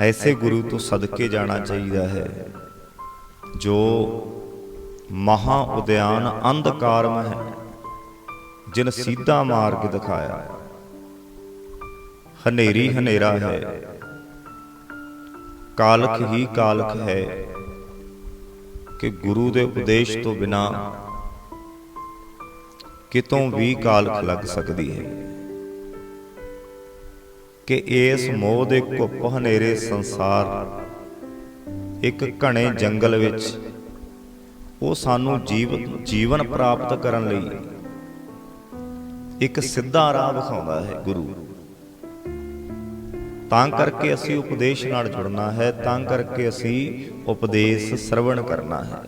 ਐਸੇ ਗੁਰੂ ਤੋਂ ਸਦਕੇ ਜਾਣਾ ਚਾਹੀਦਾ ਹੈ, ਜੋ ਮਹਾ ਉਦਿਆਨ ਅੰਧਕਾਰਮ ਹੈ, ਜਿਨ ਸਿੱਧਾ ਮਾਰਗ ਦਿਖਾਇਆ। ਹਨੇਰੀ ਹਨੇਰਾ ਹੈ, ਕਾਲਖ ਹੀ ਕਾਲਖ ਹੈ, ਕਿ ਗੁਰੂ ਦੇ ਉਪਦੇਸ਼ ਤੋਂ ਬਿਨਾ ਕਿਤੋਂ ਵੀ ਕਾਲਖ ਲੱਗ ਸਕਦੀ ਹੈ। ਕਿ ਇਸ ਮੋਹ ਦੇ ਘੁੱਪ ਹਨੇਰੇ ਸੰਸਾਰ ਇੱਕ ਘਣੇ ਜੰਗਲ ਵਿੱਚ ਉਹ ਸਾਨੂੰ ਜੀਵ ਜੀਵਨ ਪ੍ਰਾਪਤ ਕਰਨ ਲਈ ਇੱਕ ਸਿੱਧਾ ਰਾਹ ਵਿਖਾਉਂਦਾ ਹੈ, ਗੁਰੂ। ਤਾਂ ਕਰਕੇ ਅਸੀਂ ਉਪਦੇਸ਼ ਨਾਲ ਜੁੜਨਾ ਹੈ, ਤਾਂ ਕਰਕੇ ਅਸੀਂ ਉਪਦੇਸ਼ ਸਰਵਣ ਕਰਨਾ ਹੈ।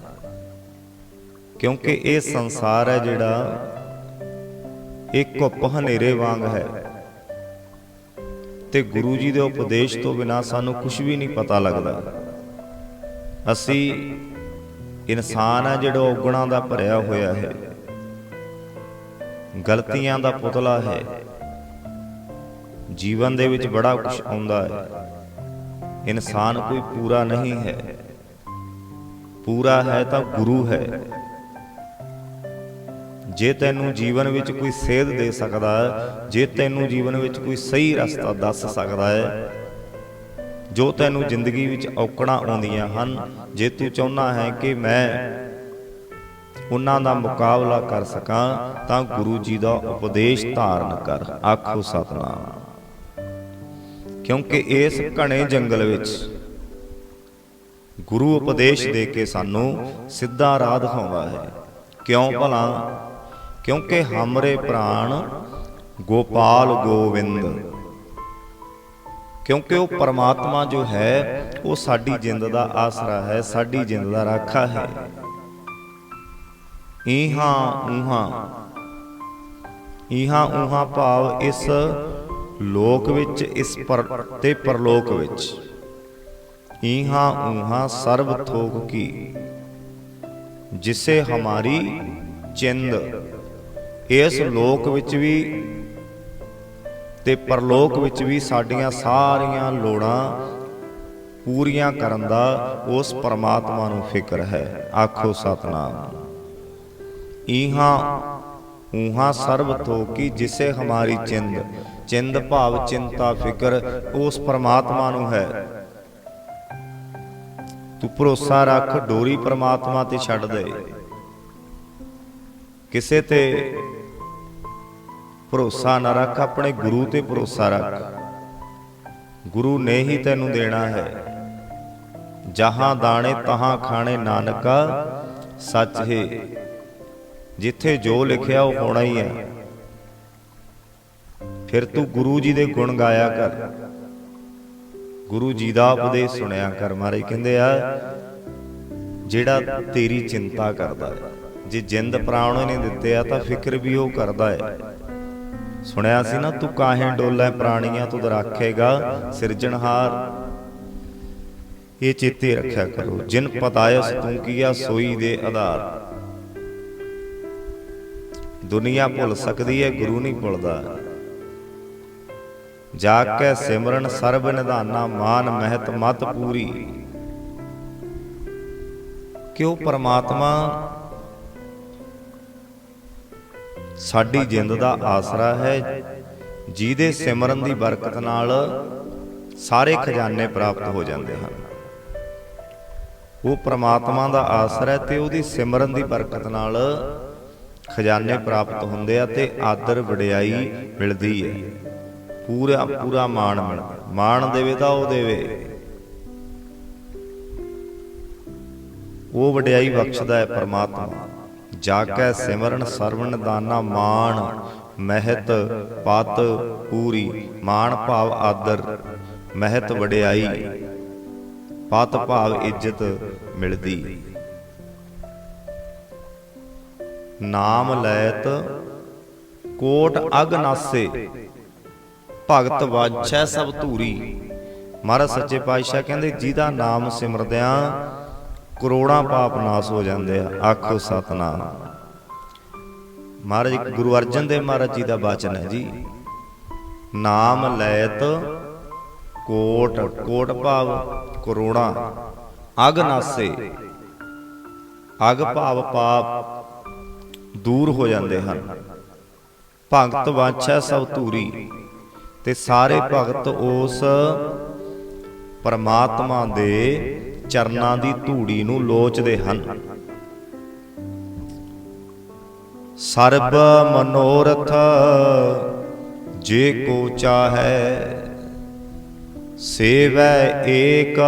ਕਿਉਂਕਿ ਇਹ ਸੰਸਾਰ ਹੈ ਜਿਹੜਾ ਇੱਕ ਘੁੱਪ ਹਨੇਰੇ ਵਾਂਗ ਹੈ। ਤੇ ਗੁਰੂ ਜੀ ਦੇ ਉਪਦੇਸ਼ ਤੋਂ ਬਿਨਾ ਸਾਨੂੰ ਕੁਝ ਵੀ ਨਹੀਂ ਪਤਾ ਲੱਗਦਾ। ਅਸੀਂ ਇਨਸਾਨ ਹੈ ਜਿਹੜਾ ਔਗਣਾਂ ਦਾ ਭਰਿਆ ਹੋਇਆ ਹੈ। ਗਲਤੀਆਂ ਦਾ ਪੁਤਲਾ ਹੈ। ਜੀਵਨ ਦੇ ਵਿੱਚ ਬੜਾ ਕੁਝ ਆਉਂਦਾ ਹੈ। ਇਨਸਾਨ ਕੋਈ ਪੂਰਾ ਨਹੀਂ ਹੈ। ਪੂਰਾ ਹੈ ਤਾਂ ਗੁਰੂ ਹੈ। ਜੇ ਤੈਨੂੰ ਜੀਵਨ ਵਿੱਚ ਕੋਈ ਸੇਧ ਦੇ ਸਕਦਾ ਹੈ, ਜੇ ਤੈਨੂੰ ਜੀਵਨ ਵਿੱਚ ਕੋਈ ਸਹੀ ਰਸਤਾ ਦੱਸ ਸਕਦਾ ਹੈ, ਜੋ ਤੈਨੂੰ ਜ਼ਿੰਦਗੀ ਵਿੱਚ ਔਕੜਾਂ ਆਉਂਦੀਆਂ ਹਨ, ਜੇ ਤੂੰ ਚਾਹੁੰਦਾ ਹੈ ਕਿ ਮੈਂ ਉਹਨਾਂ ਦਾ ਮੁਕਾਬਲਾ ਕਰ ਸਕਾਂ, ਤਾਂ ਗੁਰੂ ਜੀ ਦਾ ਉਪਦੇਸ਼ ਧਾਰਨ ਕਰ। ਆਖੋ ਸਤਨਾਮ। ਕਿਉਂਕਿ ਇਸ ਘਣੇ ਜੰਗਲ ਵਿੱਚ ਗੁਰੂ ਉਪਦੇਸ਼ ਦੇ ਕੇ ਸਾਨੂੰ ਸਿੱਧਾ ਰਾਹ ਦਿਖਾਉਂਦਾ ਹੈ। ਕਿਉਂ ਭਲਾ? ਕਿਉਂਕਿ ਹਮਰੇ ਪ੍ਰਾਣ ਗੋਪਾਲ ਗੋਵਿੰਦ। ਕਿਉਂਕਿ ਉਹ ਪਰਮਾਤਮਾ ਜੋ ਹੈ, ਉਹ ਸਾਡੀ ਜਿੰਦ ਦਾ ਆਸਰਾ ਹੈ, ਸਾਡੀ ਜਿੰਦ ਦਾ ਰਾਖਾ ਹੈ। ਇਹਾਂ ਉਹਾਂ ਇਹਾਂ ਉਹਾਂ ਭਾਵ ਇਸ ਲੋਕ ਵਿੱਚ, ਇਸ ਪਰ ਤੇ ਪਰਲੋਕ ਵਿੱਚ। ਇਹਾਂ ਉਹਾਂ ਸਰਬ ਥੋਕ ਕੀ, ਜਿਸੇ ਹਮਾਰੀ ਚਿੰਦ। ਇਸ ਲੋਕ ਵਿੱਚ ਵੀ ਤੇ ਪਰਲੋਕ ਵਿੱਚ ਵੀ ਸਾਡੀਆਂ ਸਾਰੀਆਂ ਲੋੜਾਂ ਪੂਰੀਆਂ ਕਰਨ ਦਾ ਉਸ ਪਰਮਾਤਮਾ ਨੂੰ ਫਿਕਰ ਹੈ। ਆਖੋ ਸਤਨਾਮ। ਇਹਾਂ ਉਹਾਂ ਸਰਬ ਕੀ ਜਿਸੇ ਹਮਾਰੀ ਚਿੰਦ ਚਿੰਦ ਭਾਵ ਚਿੰਤਾ ਫਿਕਰ ਉਸ ਪਰਮਾਤਮਾ ਨੂੰ ਹੈ। ਤੂੰ ਭਰੋਸਾ ਰੱਖ, ਡੋਰੀ ਪਰਮਾਤਮਾ ਤੇ ਛੱਡ ਦੇ। ਕਿਸੇ ਤੇ ਭਰੋਸਾ ਨਾ ਰੱਖ, ਆਪਣੇ ਗੁਰੂ ਤੇ ਭਰੋਸਾ ਰੱਖ। ਗੁਰੂ ਨੇ ਹੀ ਤੈਨੂੰ ਦੇਣਾ ਹੈ। ਜਹਾਂ ਦਾਣੇ ਤਹਾਂ ਖਾਣੇ ਨਾਨਕਾ, ਸੱਚ ਹੈ। ਜਿੱਥੇ ਜੋ ਲਿਖਿਆ ਉਹ ਹੋਣਾ ਹੀ ਹੈ। ਫਿਰ ਤੂੰ ਗੁਰੂ ਜੀ ਦੇ ਗੁਣ ਗਾਇਆ ਕਰ। ਗੁਰੂ ਜੀ ਦਾ ਉਪਦੇਸ਼ ਸੁਣਿਆ ਕਰ ਮਾਰੇ, ਕਹਿੰਦੇ ਆ, ਜਿਹੜਾ ਤੇਰੀ ਚਿੰਤਾ ਕਰਦਾ ਹੈ, ਜੇ ਜਿੰਦ ਪ੍ਰਾਣ ਉਹਨੇ ਦਿੱਤੇ ਆ, ਤਾਂ ਫਿਕਰ ਵੀ ਉਹ ਕਰਦਾ ਹੈ। ਸੁਣਿਆ ਸੀ ਨਾ, ਤੂੰ ਕਾਹੇ ਡੋਲੇ ਪ੍ਰਾਣੀਆਂ ਤੂੰ ਰੱਖੇਗਾ ਸਿਰਜਣਹਾਰ। ਇਹ ਚੇਤੇ ਰੱਖਿਆ ਕਰੋ, ਜਿਨ ਪਤਾਇਸ ਤੂੰ ਕੀਆ ਸੋਈ ਦੇ ਆਧਾਰ। ਦੁਨੀਆ ਭੁੱਲ ਸਕਦੀ ਹੈ ਗੁਰੂ ਨਹੀਂ ਭੁੱਲਦਾ। ਜਾ ਕੇ ਸਿਮਰਨ ਸਰਬ ਨਿਧਾਨਾ, ਮਾਨ ਮਹਿਤ ਮਤ ਪੂਰੀ। ਕਿਉ ਪਰਮਾਤਮਾ ਸਾਡੀ ਜਿੰਦ ਦਾ ਆਸਰਾ ਹੈ ਜਿਹਦੇ ਸਿਮਰਨ ਦੀ ਬਰਕਤ ਨਾਲ ਸਾਰੇ ਖਜ਼ਾਨੇ ਪ੍ਰਾਪਤ ਹੋ ਜਾਂਦੇ ਹਨ। ਉਹ ਪ੍ਰਮਾਤਮਾ ਦਾ ਆਸਰਾ ਹੈ ਤੇ ਉਹਦੀ ਸਿਮਰਨ ਦੀ ਬਰਕਤ ਨਾਲ ਖਜ਼ਾਨੇ ਪ੍ਰਾਪਤ ਹੁੰਦੇ ਆ ਤੇ ਆਦਰ ਵਡਿਆਈ ਮਿਲਦੀ ਹੈ। ਪੂਰਾ ਪੂਰਾ ਮਾਣ ਮਿਲਦਾ ਮਾਣ ਦੇਵੇ ਤਾਂ ਉਹ ਦੇਵੇ ਉਹ ਵਡਿਆਈ ਬਖਸ਼ਦਾ ਹੈ ਪ੍ਰਮਾਤਮਾ। ਜਾ ਕੇ ਸਿਮਰਨ ਸਰਵਣ ਦਾਨਾ ਮਾਣ ਮਹਿਤ ਪਤ ਪੂਰੀ ਮਾਣ ਭਾਵ ਆਦਰ ਮਹਿਤ ਵਡਿਆਈ ਪਤ ਭਾਵ ਇੱਜ਼ਤ ਮਿਲਦੀ। ਨਾਮ ਲੈਤ ਕੋਟ ਅਗਨਾਸੇ ਭਗਤ ਵਾਛੈ ਸਭ ਧੂਰੀ। ਮਹਾਰਾਜ ਸੱਚੇ ਪਾਤਸ਼ਾਹ ਕਹਿੰਦੇ ਜਿਹਦਾ ਨਾਮ ਸਿਮਰਦਿਆਂ ਕਰੋੜਾਂ ਪਾਪ ਨਾਸ ਹੋ ਜਾਂਦੇ ਆ। ਆਖੋ ਸਤਨਾਮ। ਮਹਾਰਾਜ, ਗੁਰੂ ਅਰਜਨ ਦੇਵ ਮਹਾਰਾਜ ਜੀ ਦਾ ਬਚਨ ਹੈ ਜੀ। ਨਾਮ ਲੈਤ ਕੋਟ ਕੋਟ ਭਾਵ ਕਰੋੜਾਂ। ਅਗ ਨਾਸੇ। ਅਗ ਭਾਵ ਪਾਪ ਦੂਰ ਹੋ ਜਾਂਦੇ ਹਨ। ਭਗਤ ਵਾਛੈ ਸਭ ਧੂਰੀ। ਤੇ ਸਾਰੇ ਭਗਤ ਉਸ ਪਰਮਾਤਮਾ ਦੇ ਚਰਨਾਂ ਦੀ ਧੂੜੀ ਨੂੰ ਲੋਚਦੇ ਹਨ। ਸਰਬ ਮਨੋਰਥ ਜੇ ਕੋ ਚਾਹੈ, ਸੇਵੈ ਏਕ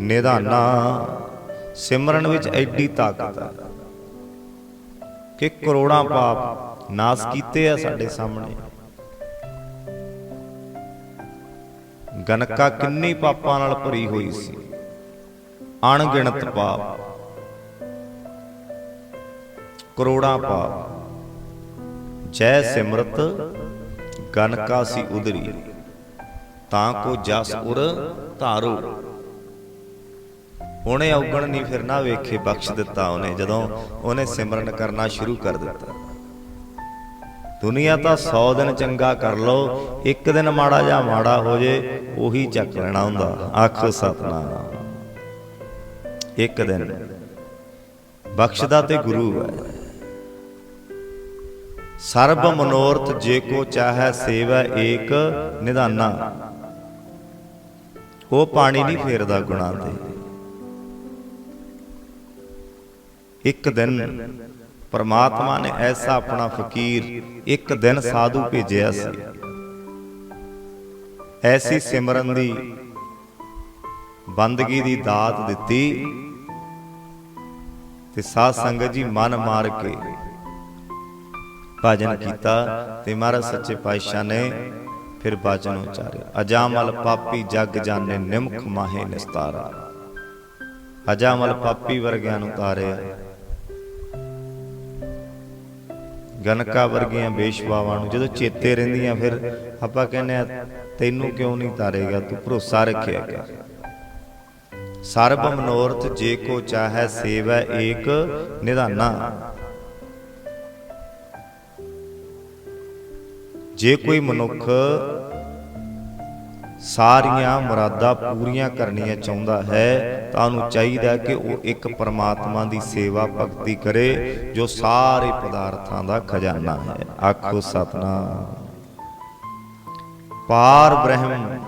ਨਿਧਾਨਾ। ਸਿਮਰਨ ਵਿੱਚ ਐਡੀ ਤਾਕਤ ਹੈ ਕਿ ਕਰੋੜਾਂ ਪਾਪ ਨਾਸ ਕੀਤੇ ਆ ਸਾਡੇ ਸਾਹਮਣੇ। ਗਨਕਾ ਕਿੰਨੀ ਪਾਪਾਂ ਨਾਲ ਭਰੀ ਹੋਈ ਸੀ। ਅਣਗਿਣਤ ਪਾਪ। ਕਰੋੜਾਂ ਪਾਪ। ਜੈ ਸਿਮਰਤ ਗਨਕਾ ਸੀ ਉਦਰੀ ਤਾਂ ਕੋ ਜਸ ਉਰ ਧਾਰੋ। ਉਹਨੇ ਔਗਣ ਨਹੀਂ ਫਿਰ ਨਾ ਵੇਖੇ ਬਖਸ਼ ਦਿੱਤਾ ਉਹਨੇ, ਜਦੋਂ ਉਹਨੇ ਸਿਮਰਨ ਕਰਨਾ ਸ਼ੁਰੂ ਕਰ ਦਿੱਤਾ। ਦੁਨੀਆ ਤਾਂ 100 ਦਿਨ ਚੰਗਾ ਕਰ ਲੋ ਇੱਕ ਦਿਨ ਮਾੜਾ ਜਾਂ ਮਾੜਾ ਹੋ ਜੇ, ਉਹੀ ਚੱਕ ਲੈਣਾ ਹੁੰਦਾ ਆਖੋ ਸਤਨਾਮ। ਇੱਕ ਦਿਨ। ਬਖਸ਼ਦਾ ਤੇ ਗੁਰੂ ਹੈ। ਸਰਬ ਮਨੋਰਥ ਜੇ ਕੋ ਚਾਹੈ ਸੇਵੈ ਏਕ ਨਿਧਾਨਾ। ਉਹ ਪਾਣੀ ਨਹੀਂ ਫੇਰਦਾ ਗੁਣਾ ਤੇ। ਇੱਕ ਦਿਨ ਪਰਮਾਤਮਾ ਨੇ ਐਸਾ ਆਪਣਾ ਫਕੀਰ ਇੱਕ ਦਿਨ ਸਾਧੂ ਭੇਜਿਆ ਸੀ। ਐਸੀ ਸਿਮਰਨ ਦੀ ਬੰਦਗੀ ਦੀ ਦਾਤ ਦਿੱਤੀ ਤੇ ਸਾਧ ਸੰਗਤ ਜੀ ਮਨ ਮਾਰ ਕੇ ਭਜਨ ਕੀਤਾ ਤੇ ਮਹਾਰਾਜ ਸੱਚੇ ਪਾਤਸ਼ਾਹ ਨੇ ਫਿਰ ਬਚਨ ਉਚਾਰਿਆ। ਅਜਾਮਲ ਪਾਪੀ ਜਗ ਜਾਣੇ ਨਿਮਖ ਮਾਹੇ ਨਿਸਤਾਰਾ। ਅਜਾਮਲ ਪਾਪੀ ਵਰਗਿਆਂ ਨੂੰ ਤਾਰਿਆ। ਗਨਕਾ ਵਰਗੀਆਂ ਬੇਸ਼ਵਾਵਾਂ ਨੂੰ ਜਦੋਂ ਚੇਤੇ ਰਹਿੰਦੀਆਂ ਫਿਰ ਆਪਾਂ ਕਹਿੰਦੇ ਆ, ਤੈਨੂੰ ਕਿਉਂ ਨਹੀਂ ਤਾਰੇਗਾ? ਤੂੰ ਭਰੋਸਾ ਰੱਖਿਆ ਕਰ ਸਰਬ ਮਨੋਰਥ ਜੇ ਕੋ ਚਾਹੈ ਸੇਵੈ ਏਕ ਨਿਧਾਨਾ। ਜੇ ਕੋਈ ਮਨੁੱਖ ਸਾਰੀਆਂ ਮੁਰਾਦਾਂ ਪੂਰੀਆਂ ਕਰਨੀਆਂ ਚਾਹੁੰਦਾ ਹੈ, ਤਾਂ ਉਹਨੂੰ ਚਾਹੀਦਾ ਕਿ ਉਹ ਇੱਕ ਪਰਮਾਤਮਾ ਦੀ ਸੇਵਾ ਭਗਤੀ ਕਰੇ, ਜੋ ਸਾਰੇ ਪਦਾਰਥਾਂ ਦਾ ਖਜ਼ਾਨਾ ਹੈ। ਆਖੋ ਸਤਨਾਮ। ਪਾਰ ਬ੍ਰਹਮ,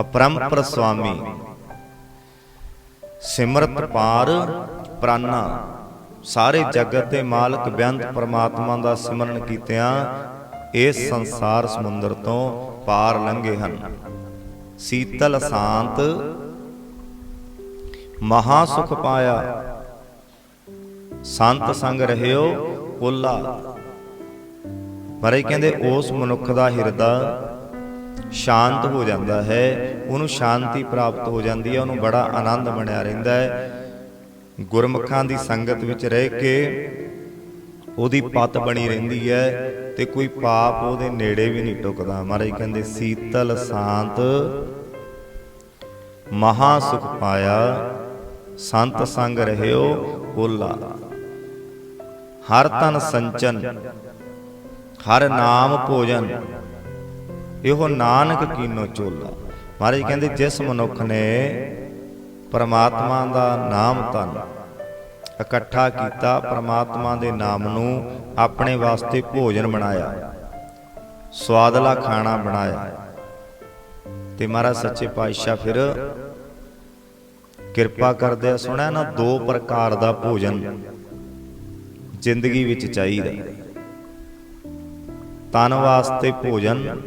ਅਪਰੰਪਰ ਸੁਆਮੀ ਸਿਮਰਤ ਪਾਰ ਪ੍ਰਾਨਾ। ਸਾਰੇ ਜਗਤ ਦੇ ਮਾਲਕ ਬੇਅੰਤ ਪਰਮਾਤਮਾ ਦਾ ਸਿਮਰਨ ਕੀਤਿਆਂ ਇਸ ਸੰਸਾਰ ਸਮੁੰਦਰ ਤੋਂ ਪਾਰ ਲੰਘੇ ਹਨ। ਸੀਤਲ ਸ਼ਾਂਤ ਮਹਾ ਸੁਖ ਪਾਇਆ। ਸੰਤ ਸੰਗ ਰਹਿਓ ਪਰ ਮਹਾਰਾਜ ਕਹਿੰਦੇ ਉਸ ਮਨੁੱਖ ਦਾ ਹਿਰਦਾ ਸ਼ਾਂਤ ਹੋ ਜਾਂਦਾ ਹੈ। ਉਹਨੂੰ ਸ਼ਾਂਤੀ ਪ੍ਰਾਪਤ ਹੋ ਜਾਂਦੀ ਹੈ। ਉਹਨੂੰ ਬੜਾ ਆਨੰਦ ਬਣਿਆ ਰਹਿੰਦਾ ਹੈ। ਗੁਰਮੁਖਾਂ ਦੀ ਸੰਗਤ ਵਿੱਚ ਰਹਿ ਕੇ ਉਹਦੀ ਪਤ ਬਣੀ ਰਹਿੰਦੀ ਹੈ ਤੇ ਕੋਈ ਪਾਪ ਉਹਦੇ ਨੇੜੇ ਵੀ ਨਹੀਂ ਟੁਕਦਾ। ਮਹਾਰਾਜ ਕਹਿੰਦੇ, ਸੀਤਲ ਸ਼ਾਂਤ ਮਹਾ ਸੁਖ ਪਾਇਆ, ਸੰਤ ਸੰਗ ਰਹਿਓ ਓਲਾ ਹਰ ਤਨ ਸੰਚਨ, ਹਰ ਨਾਮ ਭੋਜਨ ਇਹੋ ਨਾਨਕ ਕੀਨੋ ਚੋਲਾ। ਮਹਾਰਾਜ ਕਹਿੰਦੇ, ਜਿਸ ਮਨੁੱਖ ਨੇ ਪਰਮਾਤਮਾ ਦਾ ਨਾਮ ਤਨ ਇਕੱਠਾ ਕੀਤਾ, ਪਰਮਾਤਮਾ ਦੇ ਨਾਮ ਨੂੰ ਆਪਣੇ ਵਾਸਤੇ ਭੋਜਨ ਬਣਾਇਆ, ਸਵਾਦਲਾ ਖਾਣਾ ਬਣਾਇਆ, ਤੇ ਮਹਾਰਾਜ ਸੱਚੇ ਪਾਤਸ਼ਾਹ ਫਿਰ ਕਿਰਪਾ ਕਰਦੇ ਸੁਣਿਆ ਨਾ, ਦੋ ਪ੍ਰਕਾਰ ਦਾ ਭੋਜਨ ਜ਼ਿੰਦਗੀ ਵਿੱਚ ਚਾਹੀਦਾ। ਤਨ ਵਾਸਤੇ ਭੋਜਨ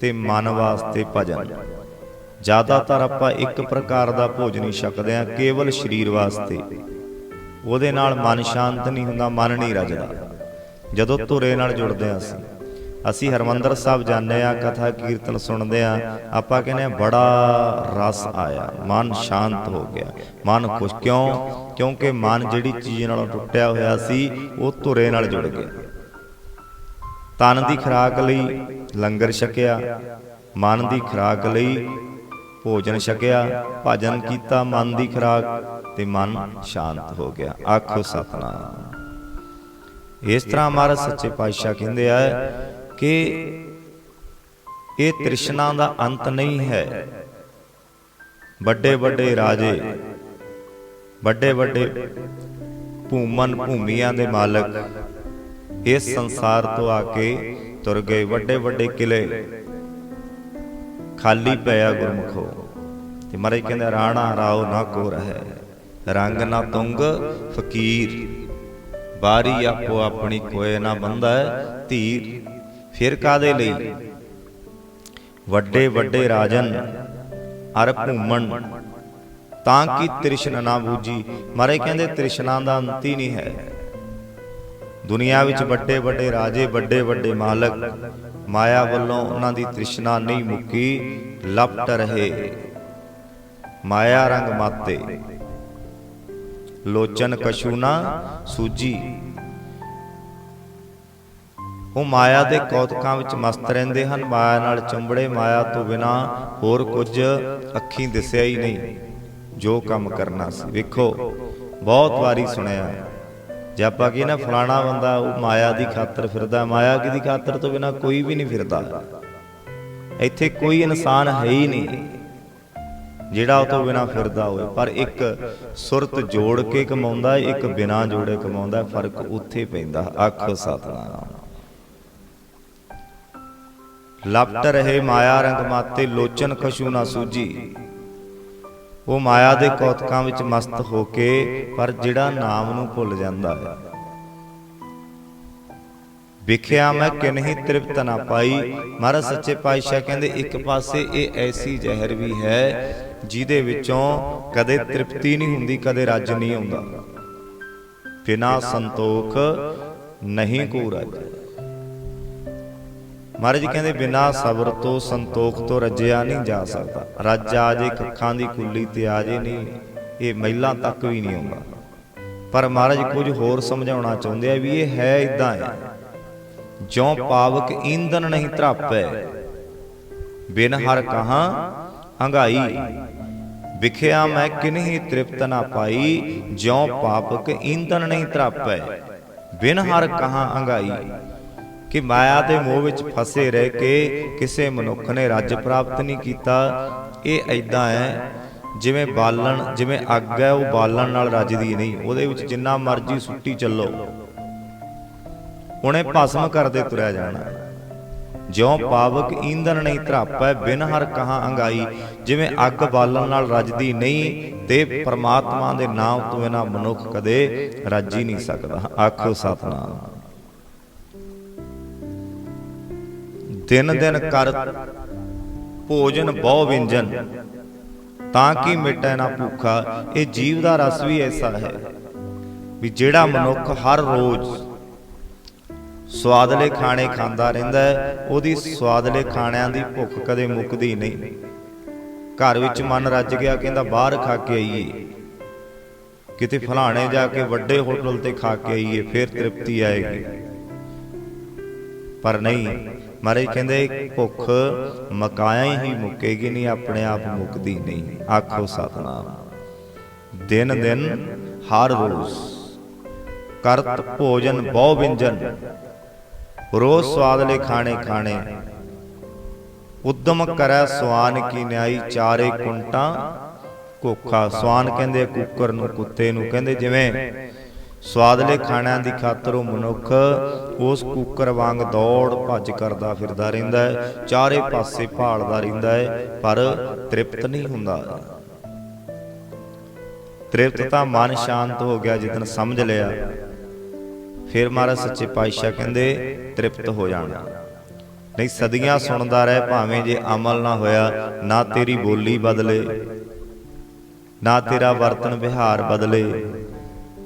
ਤੇ ਮਨ ਵਾਸਤੇ ਭਜਨ। ਜ਼ਿਆਦਾਤਰ ਆਪਾਂ ਇੱਕ ਪ੍ਰਕਾਰ ਦਾ ਭੋਜਨ ਹੀ ਛਕਦੇ ਆ ਕੇਵਲ ਸਰੀਰ ਵਾਸਤੇ। ਉਹਦੇ ਨਾਲ ਮਨ ਸ਼ਾਂਤ ਨਹੀਂ ਹੁੰਦਾ, ਮਨ ਨਹੀਂ ਰਜਦਾ। ਜਦੋਂ ਧੁਰੇ ਨਾਲ ਜੁੜਦੇ ਆ ਅਸੀਂ ਅਸੀਂ ਹਰਮੰਦਰ ਸਾਹਿਬ ਜਾਂਦੇ ਆ ਕਥਾ ਕੀਰਤਨ ਸੁਣਦੇ ਆ ਆਪਾਂ ਕਹਿੰਦੇ ਆ ਬੜਾ ਰਸ ਆਇਆ, ਮਨ ਸ਼ਾਂਤ ਹੋ ਗਿਆ, ਮਨ ਖੁਸ਼। ਕਿਉਂ? ਕਿਉਂਕਿ ਮਨ ਜਿਹੜੀ ਚੀਜ਼ ਨਾਲੋਂ ਟੁੱਟਿਆ ਹੋਇਆ ਸੀ, ਉਹ ਧੁਰੇ ਨਾਲ ਜੁੜ ਗਿਆ। ਤਨ ਦੀ ਖੁਰਾਕ ਲਈ ਲੰਗਰ ਛਕਿਆ, ਮਨ ਦੀ ਖੁਰਾਕ ਲਈ ਭੋਜਨ ਛਕਿਆ, ਭਜਨ ਕੀਤਾ, ਮਨ ਦੀ ਖੁਰਾਕ ਤੇ ਮਨ ਸ਼ਾਂਤ ਹੋ ਗਿਆ। ਆਖੋ ਸਤਨਾਮ। ਇਸ ਤਰ੍ਹਾਂ ਮਹਾਰਾਜ ਸੱਚੇ ਪਾਤਸ਼ਾਹ ਕਹਿੰਦੇ ਆ ਕਿ ਇਹ ਤ੍ਰਿਸ਼ਨਾ ਦਾ ਅੰਤ ਨਹੀਂ ਹੈ। ਵੱਡੇ ਵੱਡੇ ਰਾਜੇ, ਵੱਡੇ ਵੱਡੇ ਭੂਮਨ ਭੂਮੀਆਂ ਦੇ ਮਾਲਕ ਇਸ ਸੰਸਾਰ ਤੋਂ ਆ ਕੇ ਤੁਰ ਗਏ ਵੱਡੇ ਵੱਡੇ ਕਿਲੇ। ਖਾਲੀ ਪਿਆ ਗੁਰਮਖੋ। ਤੇ ਮਰੇ ਕਹਿੰਦੇ, ਰਾਣਾ ਰਾਓ ਨਾ ਕੋ ਰਹਿ, ਰੰਗ ਨਾ ਤੁੰਗ ਫਕੀਰ। ਬਾਰੀ ਆਪੋ ਆਪਣੀ ਕੋਏ ਨਾ ਬੰਦਾ ਧੀਰ। ਫਿਰ ਕਾਦੇ ਲਈ? ਵੱਡੇ ਵੱਡੇ ਰਾਜਨ ਅਰ ਭੂਮਣ। ਤਾਂ ਕਿ ਤ੍ਰਿਸ਼ਨ ਨਾ ਬੂਜੀ ਮਾਰੇ ਕਹਿੰਦੇ, ਤ੍ਰਿਸ਼ਨਾ ਦਾ ਅੰਤ ਹੀ ਨਹੀਂ ਹੈ। ਦੁਨੀਆ ਵਿੱਚ ਵੱਡੇ ਵੱਡੇ ਰਾਜੇ, ਵੱਡੇ ਵੱਡੇ ਮਾਲਕ, ਮਾਇਆ ਵੱਲੋਂ ਉਹਨਾਂ ਦੀ ਤ੍ਰਿਸ਼ਨਾ ਨਹੀਂ ਮੁੱਕੀ, ਲਪਟ ਰਹੇ। ਮਾਇਆ ਰੰਗ ਮਾਤੇ। ਲੋਚਨ ਕਛੂ ਨਾ ਸੂਜੀ। ਉਹ ਮਾਇਆ ਦੇ ਕੌਤਕਾਂ ਵਿੱਚ ਮਸਤ ਰਹਿੰਦੇ ਹਨ। ਮਾਇਆ ਨਾਲ ਚੰਬੜੇ, ਮਾਇਆ ਤੋਂ ਬਿਨਾ ਹੋਰ ਕੁਝ ਅੱਖੀਂ ਦਿਸਿਆ ਹੀ ਨਹੀਂ। ਜੋ ਕੰਮ ਕਰਨਾ ਸੀ। ਵੇਖੋ, ਬਹੁਤ ਵਾਰੀ ਸੁਣਿਆ ਜੇ ਆਪਾਂ ਕੀ ਨਾ ਫਲਾਣਾ ਬੰਦਾ ਉਹ ਮਾਇਆ ਦੀ ਖਾਤਰ ਫਿਰਦਾ, ਮਾਇਆ ਦੀ ਖਾਤਰ ਤੋਂ ਬਿਨਾ ਕੋਈ ਵੀ ਨਹੀਂ ਫਿਰਦਾ। ਇੱਥੇ ਕੋਈ ਇਨਸਾਨ ਹੈ ਹੀ ਨਹੀਂ ਜਿਹੜਾ ਉਹ ਤੋਂ ਬਿਨਾ ਫਿਰਦਾ ਹੋਵੇ। ਪਰ ਇੱਕ ਸੁਰਤ ਜੋੜ ਕੇ ਕਮਾਉਂਦਾ, ਇੱਕ ਬਿਨਾ ਜੋੜੇ ਕਮਾਉਂਦਾ, ਫ਼ਰਕ ਉੱਥੇ ਪੈਂਦਾ। ਆਖੋ ਸਤਨਾਮ। ਲਪਟ ਰਹੇ ਮਾਇਆ ਰੰਗ ਮਾਤੇ ਲੋਚਨ ਕਛੂ ਨਾ ਸੂਜੀ ਉਹ ਮਾਇਆ ਦੇ ਕੌਤਕਾਂ ਵਿੱਚ ਮਸਤ ਹੋ ਕੇ, ਪਰ ਜਿਹੜਾ ਨਾਮ ਨੂੰ ਭੁੱਲ ਜਾਂਦਾ ਹੈ। ਵਿਖਿਆ ਮੈਂ ਕਿਨਹੀ ਤ੍ਰਿਪਤ ਨਾ ਪਾਈ। ਮਹਾਰਾਜ ਸੱਚੇ ਪਾਤਸ਼ਾਹ ਕਹਿੰਦੇ, ਇੱਕ ਪਾਸੇ ਇਹ ਐਸੀ ਜ਼ਹਿਰ ਵੀ ਹੈ, ਜਿਹਦੇ ਵਿੱਚੋਂ ਕਦੇ ਤ੍ਰਿਪਤੀ ਨਹੀਂ ਹੁੰਦੀ, ਕਦੇ ਰੱਜ ਨਹੀਂ ਆਉਂਦਾ। ਬਿਨਾ ਸੰਤੋਖ ਨਹੀਂ ਕੋ ਰੱਜ। ਮਹਾਰਾਜ ਕਹਿੰਦੇ, ਬਿਨਾ ਸਬਰ ਤੋਂ, ਸੰਤੋਖ ਤੋਂ ਰੱਜਿਆ ਨਹੀਂ ਜਾ ਸਕਦਾ। ਰੱਜ ਆ ਜੇ, ਕੱਖਾਂ ਦੀ ਕੁੱਲੀ ਤੇ ਆ ਨਹੀਂ, ਇਹ ਮਹਿਲਾਂ ਤੱਕ ਵੀ ਨਹੀਂ ਆਉਂਦਾ। ਪਰ ਮਹਾਰਾਜ ਕੁਝ ਹੋਰ ਸਮਝਾਉਣਾ ਚਾਹੁੰਦੇ ਆ ਵੀ ਇਹ ਹੈ ਇਦਾਂ ਹੈ। ਜਿਉ ਪਾਵਕ ਈਂਧਨ ਨਹੀਂ ਧਰਾਪੈ, ਬਿਨ ਹਰ ਕਹਾ ਹੰਗਾਈ। ਵਿਖਿਆ ਮੈਂ ਕਿਨਹੀ ਤ੍ਰਿਪਤ ਨਾ ਪਾਈ, ਜਿਉ ਪਾਪਕ ਈਂਧਨ ਨਹੀਂ ਧਰਾਪੈ, ਬਿਨ ਹਰ ਕਹਾ ਹੰਗਾਈ। ਕਿ ਮਾਇਆ ਦੇ ਮੋਹ ਵਿੱਚ ਫਸੇ ਰਹਿ ਕੇ ਕਿਸੇ ਮਨੁੱਖ ਨੇ ਰੱਜ ਪ੍ਰਾਪਤ ਨਹੀਂ ਕੀਤਾ, ਇਹ ਐਦਾਂ ਹੈ, ਜਿਵੇਂ ਬਾਲਣ, ਜਿਵੇਂ ਅੱਗ ਹੈ, ਉਹ ਬਾਲਣ ਨਾਲ ਰੱਜਦੀ ਨਹੀਂ, ਉਹਦੇ ਵਿੱਚ ਜਿੰਨਾ ਮਰਜ਼ੀ ਸੁੱਟੀ ਚੱਲੋ। ਉਹਨੇ ਭਸਮ ਕਰਦੇ ਤੁਰਿਆ ਜਾਣਾ। ਜਿਉ ਪਾਵਕ ਈਂਧਨ ਨਹੀਂ ਧਰਾਪੈ, ਬਿਨ ਹਰ ਕਹਾ ਅੰਗਾਈ, ਜਿਵੇਂ ਅੱਗ ਬਾਲਣ ਨਾਲ ਰੱਜਦੀ ਨਹੀਂ, ਤੇ ਪ੍ਰਮਾਤਮਾ ਦੇ ਨਾਮ ਤੋਂ ਬਿਨਾ ਮਨੁੱਖ ਕਦੇ ਰੱਜ ਹੀ ਨਹੀਂ ਸਕਦਾ। ਆਖੋ ਸਤਨਾਮ। ਦਿਨ ਦਿਨ ਕਰ ਭੋਜਨ ਬਹੁ ਵਿੰਜਨ। ਤਾਂ ਕਿ ਮਿਟੈ ਨਾ ਭੁੱਖਾ? ਇਹ ਜੀਵ ਦਾ ਰਸ ਵੀ ਐਸਾ ਹੈ ਵੀ ਜਿਹੜਾ ਮਨੁੱਖ ਹਰ ਰੋਜ਼ ਸਵਾਦਲੇ ਖਾਣੇ ਖਾਂਦਾ ਰਹਿੰਦਾ ਹੈ ਉਹਦੀ ਸਵਾਦਲੇ ਖਾਣਿਆਂ ਦੀ ਭੁੱਖ ਕਦੇ ਮੁੱਕਦੀ ਨਹੀਂ। ਘਰ ਵਿੱਚ ਮਨ ਰੱਜ ਗਿਆ ਕਹਿੰਦਾ ਬਾਹਰ ਖਾ ਕੇ ਆਈਏ। ਕਿਤੇ ਫਲਾਣੇ ਜਾ ਕੇ ਵੱਡੇ ਹੋਟਲ ਤੇ ਖਾ ਕੇ ਆਈਏ ਫਿਰ ਤ੍ਰਿਪਤੀ ਆਏਗੀ। ਪਰ ਨਹੀਂ। ਮਹਾਰਾਜ ਕਹਿੰਦੇ, ਭੁੱਖ ਮਕਾਇਆ ਹੀ ਮੁੱਕੇਗੀ ਨਹੀਂ, ਆਪਣੇ ਆਪ ਮੁੱਕਦੀ ਨਹੀਂ। ਆਖੋ ਸਤਨਾਮ। ਦਿਨ ਦਿਨ, ਹਰ ਰੋਜ਼ ਕਰਤ ਭੋਜਨ ਬਹੁ ਵਿੰਜਨ, ਰੋਜ਼ ਸਵਾਦਲੇ ਖਾਣੇ ਖਾਣੇ। ਉਦਮ ਕਰੈ ਸਵਾਨ ਕੀ ਨਿਆਈ ਚਾਰੇ ਕੁੰਟਾਂ, ਕੋਖਾ ਸਵਾਨ ਕਹਿੰਦੇ, ਕੁੱਕਰ ਨੂੰ ਕੁੱਤੇ ਨੂੰ ਕਹਿੰਦੇ, ਜਿਵੇਂ ਸਵਾਦਲੇ ਖਾਣਿਆਂ ਦੀ ਖਾਤਰ ਉਹ ਮਨੁੱਖ ਉਸ ਕੁੱਕਰ ਵਾਂਗ ਦੌੜ ਭੱਜ ਕਰਦਾ ਫਿਰਦਾ ਰਹਿੰਦਾ ਹੈ, ਚਾਰੇ ਪਾਸੇ ਭਾਲਦਾ ਰਹਿੰਦਾ ਹੈ, ਪਰ ਤ੍ਰਿਪਤ ਨਹੀਂ ਹੁੰਦਾ। ਤ੍ਰਿਪਤ ਤਾਂ ਮਨ ਸ਼ਾਂਤ ਹੋ ਗਿਆ ਜਿੱਦਨ ਸਮਝ ਲਿਆ। ਫਿਰ ਮਹਾਰਾਜ ਸੱਚੇ ਪਾਤਸ਼ਾਹ ਕਹਿੰਦੇ, ਤ੍ਰਿਪਤ ਹੋ ਜਾਣਾ। ਨਹੀਂ, ਸਦੀਆਂ ਸੁਣਦਾ ਰਹਿ, ਭਾਵੇਂ ਜੇ ਅਮਲ ਨਾ ਹੋਇਆ, ਨਾ ਤੇਰੀ ਬੋਲੀ ਬਦਲੇ, ਨਾ ਤੇਰਾ ਵਰਤਨ ਵਿਹਾਰ ਬਦਲੇ।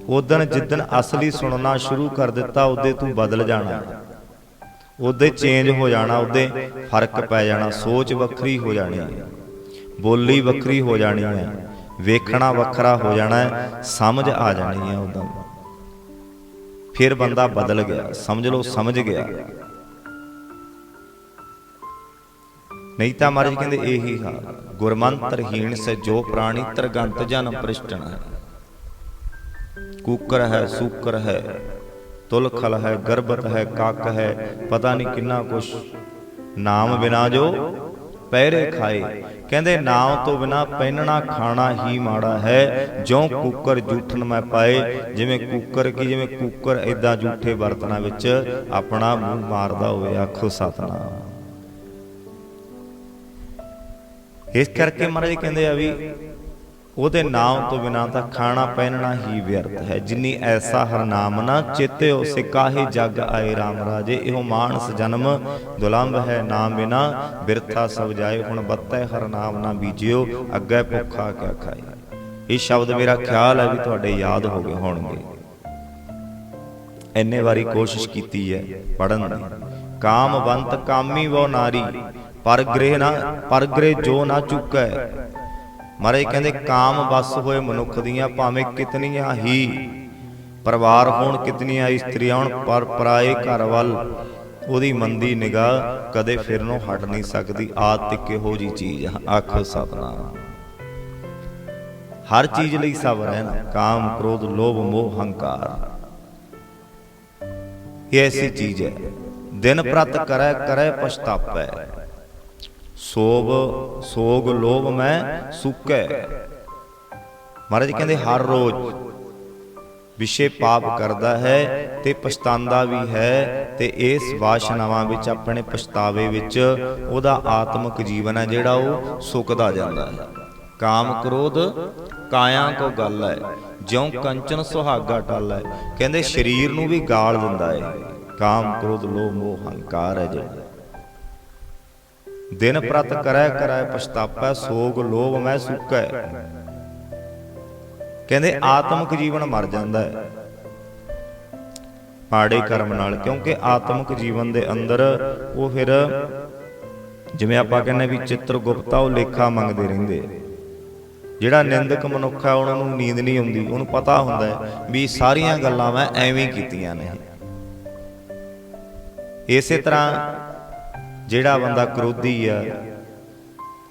ਉਦਣ ਜਿੱਦਣ ਅਸਲੀ ਸੁਣਨਾ ਸ਼ੁਰੂ ਕਰ ਦਿੱਤਾ, ਉਹਦੇ ਤੂੰ ਬਦਲ ਜਾਣਾ। ਉਹਦੇ ਚੇਂਜ ਹੋ ਜਾਣਾ, ਉਹਦੇ ਫ਼ਰਕ ਪੈ ਜਾਣਾ, ਸੋਚ ਵੱਖਰੀ ਹੋ ਜਾਣੀ ਹੈ। ਬੋਲੀ ਵੱਖਰੀ ਹੋ ਜਾਣੀ ਹੈ, ਵੇਖਣਾ ਵੱਖਰਾ ਹੋ ਜਾਣਾ ਹੈ, ਸਮਝ ਆ ਜਾਣੀ ਹੈ ਉਦੋਂ। ਫਿਰ ਬੰਦਾ ਬਦਲ ਗਿਆ, ਸਮਝ ਲਓ, ਸਮਝ ਗਿਆ। ਨਹੀਂ ਤਾਂ ਮਹਾਰਾਜ ਕਹਿੰਦੇ ਇਹੀ ਹਾਲ, ਗੁਰਮੰਤਰਹੀਣ ਸੇ ਜੋ ਪ੍ਰਾਣੀ ਤਰਗੰਤ ਜਨ ਪ੍ਰਿਸ਼ਟਣ ਹੈ ਕੂਕਰ ਹੈ, ਸੂਕਰ ਹੈ ਤੁਲਖਲ ਹੈ ਗਰਭਤ ਹੈ, ਕੱਕ ਹੈ, ਪਤਾ ਨਹੀਂ ਕਿੰਨਾ ਕੁਛ। ਨਾਮ ਬਿਨਾ ਜੋ ਪਹਿਰੇ ਖਾਏ। ਕਹਿੰਦੇ, ਨਾਮ ਤੋਂ ਬਿਨਾ ਪਹਿਨਣਾ, ਖਾਣਾ ਹੀ ਮਾੜਾ ਹੈ। ਜਿਉ ਕੂਕਰ ਜੂਠਨ ਮੈਂ ਪਾਏ, ਜਿਵੇਂ ਕੂਕਰ ਕੀ, ਜਿਵੇਂ ਕੂਕਰ ਇਦਾਂ ਜੂਠੇ ਬਰਤਨਾਂ ਵਿੱਚ ਆਪਣਾ ਮੂੰਹ ਮਾਰਦਾ ਹੋਵੇ ਆਖੋ ਸਤਨਾਮ। ਇਸ ਕਰਕੇ ਮਹਾਰਾਜ ਕਹਿੰਦੇ ਆ ਵੀ ਉਹਦੇ ਨਾਮ ਤੋਂ ਬਿਨਾ ਤਾਂ ਖਾਣਾ ਪਹਿਨਣਾ ਹੀ ਵਿਅਰਥ ਹੈ। ਜਿਨੀ ਐਸਾ ਹਰ ਨਾ ਚੇਤਿਓ ਸੇ ਜਗ ਆਏ RAM ਰਾਜੇ, ਇਹੋ ਮਾਨਸ ਜਨਮ ਦੁਲੰਭ ਹੈ ਨਾਮ ਬਿਨਾ, ਬਿਰਥਾ ਸਭ ਜਾਏ, ਹੁਣ ਬੱਤੈ ਹਰ ਨਾ ਬੀਜਿਓ, ਅੱਗੇ ਭੁੱਖਾ ਕਿਆ ਖਾਏ। ਇਹ ਸ਼ਬਦ ਮੇਰਾ ਖਿਆਲ ਹੈ ਵੀ ਤੁਹਾਡੇ ਯਾਦ ਹੋ ਗਏ ਹੋਣਗੇ। ਇੰਨੇ ਵਾਰੀ ਕੋਸ਼ਿਸ਼ ਕੀਤੀ ਹੈ ਪੜਨ ਦੀ। ਕਾਮਵੰਤ ਕਾਮੀ ਵੋ ਨਾਰੀ, ਪਰ ਗ੍ਰਹਿ ਨਾ, ਪਰ ਗ੍ਰਹਿ ਜੋ ਨਾ ਚੁੱਕੈ ਮਹਾਰਾਜ ਕਹਿੰਦੇ ਕਾਮ ਵਸ ਹੋਏ ਮਨੁੱਖ ਦੀਆਂ ਭਾਵੇਂ ਕਿਤਨੀਆਂ ਹੀ ਪਰਿਵਾਰ ਹੋਣ ਕਿਤਨੀਆਂ ਇਸਤਰੀਆਂ ਹੋਣ ਪਰ ਪਰਾਏ ਘਰ ਵੱਲ ਉਹਦੀ ਮੰਦੀ ਨਿਗਾਹ ਕਦੇ ਫਿਰਨੋਂ ਹਟ ਨਹੀਂ ਸਕਦੀ। ਆਦਿ ਕਿਹੋ ਜੀ ਚੀਜ਼ ਆ, ਆਖੋ ਸਤਨਾਮ ਹਰ ਚੀਜ਼ ਲਈ ਸਬਰ ਹੈ ਨਾ ਕਾਮ ਕ੍ਰੋਧ ਲੋਭ ਮੋਹ ਹੰਕਾਰ। ਇਹ ਐਸੀ ਚੀਜ਼ ਹੈ। ਦਿਨ ਪ੍ਰਤ ਕਰੈ ਕਰੈ ਪਛਤਾਪੈ। ਸੋਭ ਸੋਗ ਲੋਭ ਮੈਂ ਸੁਕੈ। ਮਹਾਰਾਜ ਕਹਿੰਦੇ, ਹਰ ਰੋਜ਼ ਵਿਸ਼ੇ ਪਾਪ ਕਰਦਾ ਹੈ ਤੇ ਪਛਤਾਉਂਦਾ ਵੀ ਹੈ ਤੇ ਇਸ ਵਾਸ਼ਨਾਵਾਂ ਵਿੱਚ, ਆਪਣੇ ਪਛਤਾਵੇ ਵਿੱਚ ਉਹਦਾ ਆਤਮਿਕ ਜੀਵਨ ਹੈ, ਜਿਹੜਾ ਉਹ ਸੁੱਕਦਾ ਜਾਂਦਾ ਹੈ। ਕਾਮ ਕ੍ਰੋਧ ਕਾਇਆ ਕੋ ਗੱਲ ਹੈ, ਜਿਉ ਕੰਚਨ ਸੁਹਾਗਾ ਟਲ ਹੈ। ਕਹਿੰਦੇ, ਸਰੀਰ ਨੂੰ ਵੀ ਗਾਲ ਦਿੰਦਾ ਹੈ। ਕਾਮ ਕ੍ਰੋਧ, ਲੋਭ, ਮੋਹ, ਹੰਕਾਰ ਹੈ ਜਿਹੜਾ। ਦਿਨ ਪ੍ਰਤ ਕਰੈ ਕਰੈ ਪਛਤਾਪੈ, ਸੋਗ ਲੋਭ ਮੈਂ ਸੁਕੈ। ਕਹਿੰਦੇ ਆਤਮਿਕ ਜੀਵਨ ਮਰ ਜਾਂਦਾ ਹੈ। ਪਾੜੇ ਕਰਮ ਨਾਲ, ਕਿਉਂਕਿ ਆਤਮਿਕ ਜੀਵਨ ਦੇ ਅੰਦਰ ਉਹ ਫਿਰ ਜਿਵੇਂ ਆਪਾਂ ਕਹਿੰਦੇ ਵੀ ਚਿੱਤਰ ਗੁਪਤਾ, ਉਹ ਲੇਖਾ ਮੰਗਦੇ ਰਹਿੰਦੇ। ਜਿਹੜਾ ਨਿੰਦਕ ਮਨੁੱਖ ਹੈ, ਉਹਨਾਂ ਨੂੰ ਨੀਂਦ ਨਹੀਂ ਆਉਂਦੀ। ਉਹਨੂੰ ਪਤਾ ਹੁੰਦਾ ਹੈ ਵੀ ਸਾਰੀਆਂ ਗੱਲਾਂ ਮੈਂ ਐਵੇਂ ਕੀਤੀਆਂ ਨੇ। ਇਸੇ ਤਰ੍ਹਾਂ ਜਿਹੜਾ ਬੰਦਾ ਕਰੋਧੀ ਆ,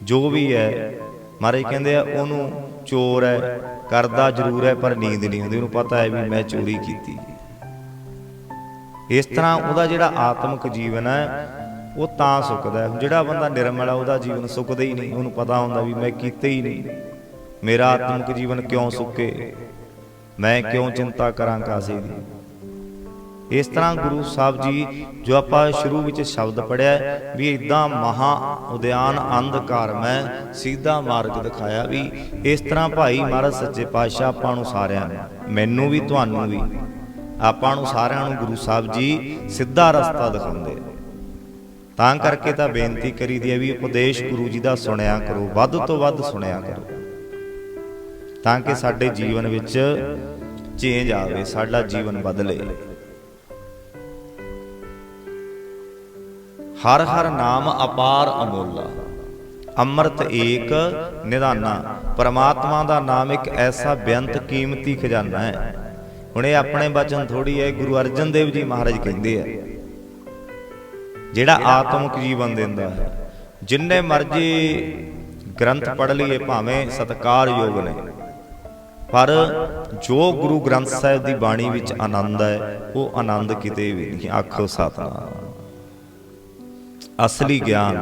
ਜੋ ਵੀ ਹੈ, ਮਹਾਰਾਜ ਕਹਿੰਦੇ ਆ, ਉਹਨੂੰ ਚੋਰ ਹੈ, ਕਰਦਾ ਜ਼ਰੂਰ ਹੈ, ਪਰ ਨੀਂਦ ਨਹੀਂ ਆਉਂਦੀ। ਉਹਨੂੰ ਪਤਾ ਹੈ ਵੀ ਮੈਂ ਚੋਰੀ ਕੀਤੀ। ਇਸ ਤਰ੍ਹਾਂ ਉਹਦਾ ਜਿਹੜਾ ਆਤਮਿਕ ਜੀਵਨ ਹੈ, ਉਹ ਤਾਂ ਸੁੱਕਦਾ ਹੈ। ਜਿਹੜਾ ਬੰਦਾ ਨਿਰਮਲ ਹੈ, ਉਹਦਾ ਜੀਵਨ ਸੁੱਕਦਾ ਹੀ ਨਹੀਂ। ਉਹਨੂੰ ਪਤਾ ਹੁੰਦਾ ਵੀ ਮੈਂ ਕੀਤਾ ਹੀ ਨਹੀਂ। ਮੇਰਾ ਆਤਮਿਕ ਜੀਵਨ ਕਿਉਂ ਸੁੱਕੇ? ਮੈਂ ਕਿਉਂ ਚਿੰਤਾ ਕਰਾਂ ਕਾਸੇ ਦੀ? ਇਸ ਤਰ੍ਹਾਂ ਗੁਰੂ ਸਾਹਿਬ ਜੀ ਜੋ ਆਪਾਂ ਸ਼ੁਰੂ ਵਿੱਚ ਸ਼ਬਦ ਪੜਿਆ ਵੀ ਇਦਾਂ ਮਹਾ ਉਦਿਆਨ ਅੰਧਕਾਰ ਮੈਂ ਸਿੱਧਾ ਮਾਰਗ ਦਿਖਾਇਆ ਵੀ ਇਸ ਤਰ੍ਹਾਂ ਭਾਈ ਮਹਾਰਾਜ ਸੱਚੇ ਪਾਤਸ਼ਾਹ ਆਪਾਂ ਨੂੰ ਸਾਰਿਆਂ ਨੂੰ, ਮੈਨੂੰ ਵੀ, ਤੁਹਾਨੂੰ ਵੀ। ਆਪਾਂ ਨੂੰ ਸਾਰਿਆਂ ਨੂੰ ਗੁਰੂ ਸਾਹਿਬ ਜੀ ਸਿੱਧਾ ਰਸਤਾ ਦਿਖਾਉਂਦੇ ਤਾਂ ਕਰਕੇ ਤਾਂ ਬੇਨਤੀ ਕਰੀ ਦੀ ਹੈ ਵੀ ਉਪਦੇਸ਼ ਗੁਰੂ ਜੀ ਦਾ ਸੁਣਿਆ ਕਰੋ, ਵੱਧ ਤੋਂ ਵੱਧ ਸੁਣਿਆ ਕਰੋ। ਤਾਂ ਕਿ ਸਾਡੇ ਜੀਵਨ ਵਿੱਚ ਚੇਂਜ ਆਵੇ, ਸਾਡਾ ਜੀਵਨ ਬਦਲੇ। ਹਰ ਹਰ ਨਾਮ ਅਪਾਰ ਅਮੋਲਾ। ਅੰਮ੍ਰਿਤ ਏਕ ਨਿਦਾਨਾ ਪਰਮਾਤਮਾ ਦਾ ਨਾਮ ਇੱਕ ਐਸਾ ਬੇਅੰਤ ਕੀਮਤੀ ਖਜ਼ਾਨਾ ਹੈ। ਹੁਣ ਇਹ ਆਪਣੇ ਬਚਨ ਥੋੜੀ ਹੈ ਗੁਰੂ ਅਰਜਨ ਦੇਵ ਜੀ ਮਹਾਰਾਜ ਕਹਿੰਦੇ ਆ। ਜਿਹੜਾ ਆਤਮਿਕ ਜੀਵਨ ਦਿੰਦਾ ਹੈ। ਜਿੰਨੇ ਮਰਜ਼ੀ ਗ੍ਰੰਥ ਪੜ੍ਹ ਲਈਏ, ਭਾਵੇਂ ਸਤਕਾਰਯੋਗ ਨੇ। ਪਰ ਜੋ ਗੁਰੂ ਗ੍ਰੰਥ ਸਾਹਿਬ ਦੀ ਬਾਣੀ ਵਿੱਚ ਆਨੰਦ ਹੈ, ਉਹ ਆਨੰਦ ਕਿਤੇ ਵੀ ਨਹੀਂ, ਆਖੋ ਸਤਨਾਮ। ਅਸਲੀ ਗਿਆਨ।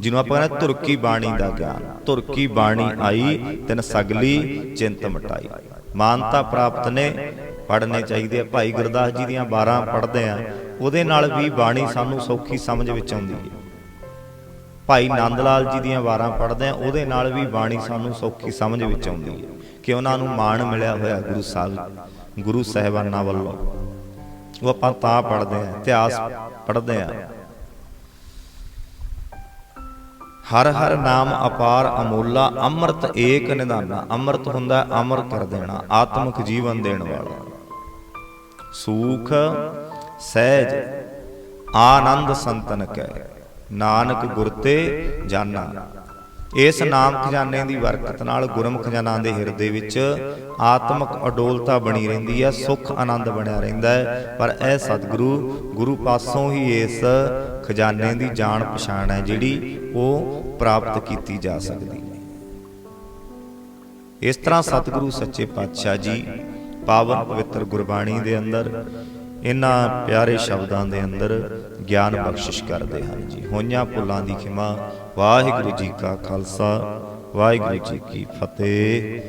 ਜਿਹਨੂੰ ਆਪਾਂ ਕਹਿੰਦੇ ਤੁਰਕੀ ਬਾਣੀ ਦਾ ਗਿਆਨ। ਤੁਰਕੀ ਬਾਣੀ ਆਈ ਤਨ ਸਗਲੀ ਚਿੰਤ ਮਟਾਈ। ਮਾਨਤਾ ਪ੍ਰਾਪਤ ਨੇ ਪੜਨੇ ਚਾਹੀਦੇ ਆ। ਭਾਈ ਗੁਰਦਾਸ ਜੀ ਦੀਆਂ 12 ਪੜ੍ਹਦੇ ਆ। ਉਹਦੇ ਨਾਲ ਵੀ ਬਾਣੀ ਸਾਨੂੰ ਸੌਖੀ ਸਮਝ ਵਿੱਚ ਆਉਂਦੀ ਹੈ। ਭਾਈ ਨੰਦ ਲਾਲ ਜੀ ਦੀਆਂ 12 ਪੜ੍ਹਦੇ ਆ। ਉਹਦੇ ਨਾਲ ਵੀ ਬਾਣੀ ਸਾਨੂੰ ਸੌਖੀ ਸਮਝ ਵਿੱਚ ਆਉਂਦੀ ਹੈ ਕਿ ਉਹਨਾਂ ਨੂੰ ਮਾਣ ਮਿਲਿਆ ਹੋਇਆ ਗੁਰੂ ਸਾਹਿਬ ਗੁਰੂ ਸਾਹਿਬਾਨਾਂ ਵੱਲੋਂ। ਉਹ ਆਪਾਂ ਤਾਂ ਪੜ੍ਹਦੇ ਆ ਇਤਿਹਾਸ ਪੜ੍ਹਦੇ ਆ। ਹਰ ਹਰ ਨਾਮ ਅਪਾਰ ਅਮੋਲਾ, ਅੰਮ੍ਰਿਤ ਏਕ ਨਿਧਾਨਾ, ਅੰਮ੍ਰਿਤ ਹੁੰਦਾ ਅਮਰ ਕਰ ਦੇਣਾ, ਆਤਮਿਕ ਜੀਵਨ ਦੇਣ ਵਾਲਾ। ਸੂਖ, ਸਹਿਜ, ਆਨੰਦ ਸੰਤਨ ਕੈ, ਨਾਨਕ ਗੁਰ ਤੇ ਜਾਨਾ। ਇਸ ਨਾਮ ਖਜ਼ਾਨੇ ਦੀ ਬਰਕਤ ਨਾਲ ਗੁਰਮ ਖਜਾਨਾ ਦੇ ਹਿਰਦੇ ਵਿੱਚ ਆਤਮਿਕ ਅਡੋਲਤਾ ਬਣੀ ਰਹਿੰਦੀ ਹੈ, ਸੁਖ ਆਨੰਦ ਬਣਿਆ ਰਹਿੰਦਾ ਹੈ, ਪਰ ਇਹ ਸਤਿਗੁਰੂ, ਗੁਰੂ ਪਾਸੋਂ ਹੀ ਇਸ ਖਜ਼ਾਨੇ ਦੀ ਜਾਣ ਪਛਾਣ ਹੈ ਜਿਹੜੀ ਉਹ ਪ੍ਰਾਪਤ ਕੀਤੀ ਜਾ ਸਕਦੀ ਹੈ। ਇਸ ਤਰ੍ਹਾਂ ਸਤਿਗੁਰੂ ਸੱਚੇ ਪਾਤਸ਼ਾਹ ਜੀ ਪਾਵਨ ਪਵਿੱਤਰ ਗੁਰਬਾਣੀ ਦੇ ਅੰਦਰ, ਇਹਨਾਂ ਪਿਆਰੇ ਸ਼ਬਦਾਂ ਦੇ ਅੰਦਰ ਗਿਆਨ ਬਖਸ਼ਿਸ਼ ਕਰਦੇ ਹਨ ਜੀ। ਹੋਈਆਂ ਭੁੱਲਾਂ ਦੀ ਖਿਮਾ, ਵਾਹਿਗੁਰੂ ਜੀ ਕਾ ਖਾਲਸਾ, ਵਾਹਿਗੁਰੂ ਜੀ ਕੀ ਫਤਿਹ।